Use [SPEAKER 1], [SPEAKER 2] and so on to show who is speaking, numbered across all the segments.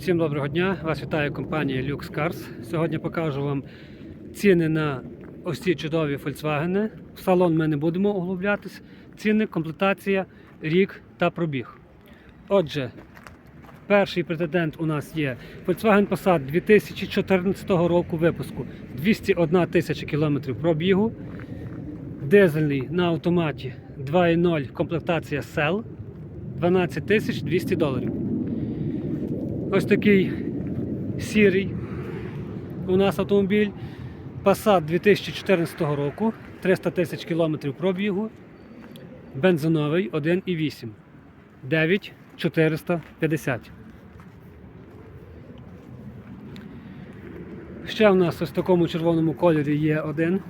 [SPEAKER 1] Всім доброго дня! Вас вітає компанія Lux Cars. Сьогодні покажу вам ціни на ось ці чудові Volkswagen. В салон ми не будемо углублятись. Ціни, комплектація, рік та пробіг. Отже, перший претендент у нас є Volkswagen Passat 2014 року випуску 201 тисяча кілометрів пробігу. Дизельний на автоматі 2.0 комплектація SEL 12 тисяч 200 доларів. Ось такий сірий у нас автомобіль. Passat 2014 року, 300 тисяч кілометрів пробігу, бензиновий 1,8, 9450. Ще в нас ось в такому червоному кольорі є один.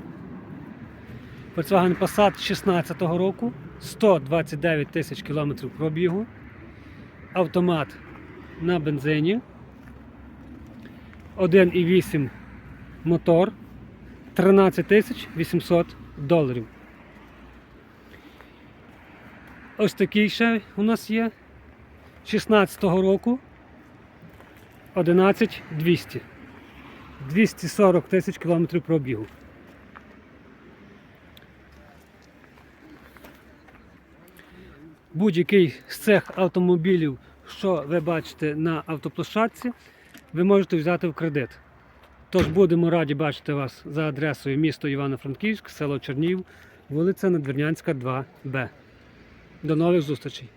[SPEAKER 1] Volkswagen Passat 16 року, 129 тисяч кілометрів пробігу, автомат на бензині. 1,8 мотор 13 тисяч 800 доларів. Ось такий ще у нас є 16-го року 11 200. 240 тисяч кілометрів пробігу. Будь-який з цих автомобілів, що ви бачите на автоплощадці, ви можете взяти в кредит. Тож будемо раді бачити вас за адресою місто Івано-Франківськ, село Чернів, вулиця Надвірнянська, 2Б. До нових зустрічей!